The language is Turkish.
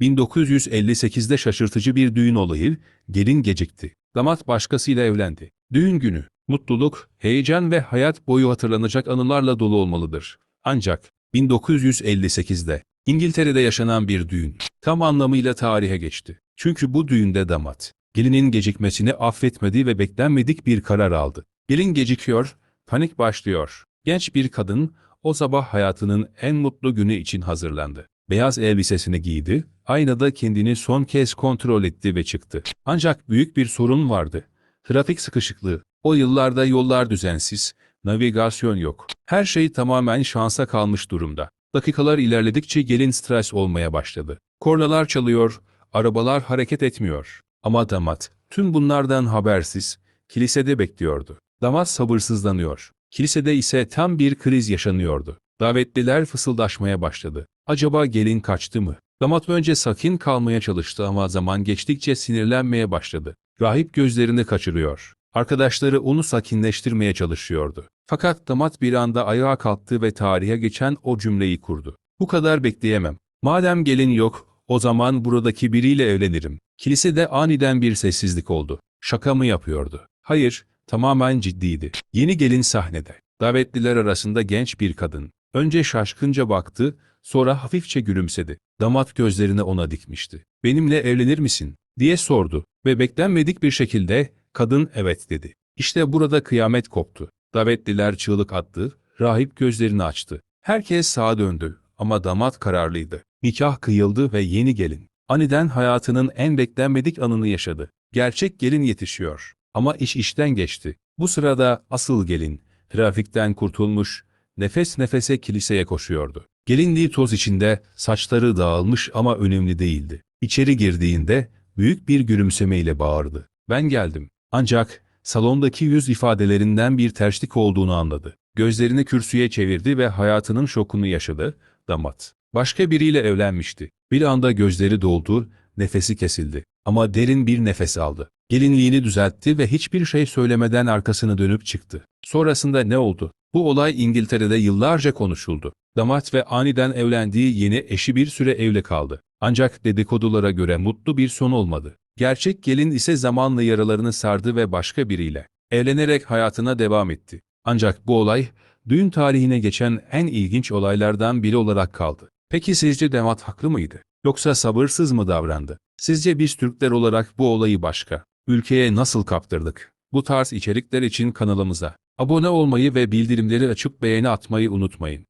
1958'de şaşırtıcı bir düğün olayı, gelin gecikti. Damat başkasıyla evlendi. Düğün günü, mutluluk, heyecan ve hayat boyu hatırlanacak anılarla dolu olmalıdır. Ancak 1958'de İngiltere'de yaşanan bir düğün tam anlamıyla tarihe geçti. Çünkü bu düğünde damat gelinin gecikmesini affetmedi ve beklenmedik bir karar aldı. Gelin gecikiyor, panik başlıyor. Genç bir kadın o sabah hayatının en mutlu günü için hazırlandı. Beyaz elbisesini giydi, aynada kendini son kez kontrol etti ve çıktı. Ancak büyük bir sorun vardı. Trafik sıkışıklığı. O yıllarda yollar düzensiz, navigasyon yok. Her şey tamamen şansa kalmış durumda. Dakikalar ilerledikçe gelin stres olmaya başladı. Kornalar çalıyor, arabalar hareket etmiyor. Ama damat, tüm bunlardan habersiz, kilisede bekliyordu. Damat sabırsızlanıyor. Kilisede ise tam bir kriz yaşanıyordu. Davetliler fısıldaşmaya başladı. Acaba gelin kaçtı mı? Damat önce sakin kalmaya çalıştı ama zaman geçtikçe sinirlenmeye başladı. Rahip gözlerini kaçırıyor. Arkadaşları onu sakinleştirmeye çalışıyordu. Fakat damat bir anda ayağa kalktı ve tarihe geçen o cümleyi kurdu. Bu kadar bekleyemem. Madem gelin yok, o zaman buradaki biriyle evlenirim. Kilisede aniden bir sessizlik oldu. Şaka mı yapıyordu? Hayır, tamamen ciddiydi. Yeni gelin sahnede. Davetliler arasında genç bir kadın. Önce şaşkınca baktı, sonra hafifçe gülümsedi. Damat gözlerini ona dikmişti. Benimle evlenir misin? diye sordu ve beklenmedik bir şekilde kadın evet dedi. İşte burada kıyamet koptu. Davetliler çığlık attı, rahip gözlerini açtı. Herkes sağa döndü ama damat kararlıydı. Nikah kıyıldı ve yeni gelin. Aniden hayatının en beklenmedik anını yaşadı. Gerçek gelin yetişiyor. Ama iş işten geçti. Bu sırada asıl gelin, trafikten kurtulmuş, nefes nefese kiliseye koşuyordu. Gelinliği toz içinde, saçları dağılmış ama önemli değildi. İçeri girdiğinde büyük bir gülümsemeyle bağırdı. Ben geldim. Ancak salondaki yüz ifadelerinden bir terslik olduğunu anladı. Gözlerini kürsüye çevirdi ve hayatının şokunu yaşadı. Damat. Başka biriyle evlenmişti. Bir anda gözleri doldu, nefesi kesildi. Ama derin bir nefes aldı. Gelinliğini düzeltti ve hiçbir şey söylemeden arkasını dönüp çıktı. Sonrasında ne oldu? Bu olay İngiltere'de yıllarca konuşuldu. Damat ve aniden evlendiği yeni eşi bir süre evli kaldı. Ancak dedikodulara göre mutlu bir son olmadı. Gerçek gelin ise zamanla yaralarını sardı ve başka biriyle evlenerek hayatına devam etti. Ancak bu olay düğün tarihine geçen en ilginç olaylardan biri olarak kaldı. Peki sizce damat haklı mıydı? Yoksa sabırsız mı davrandı? Sizce biz Türkler olarak bu olayı başka ülkeye nasıl kaptırdık? Bu tarz içerikler için kanalımıza abone olmayı ve bildirimleri açıp beğeni atmayı unutmayın.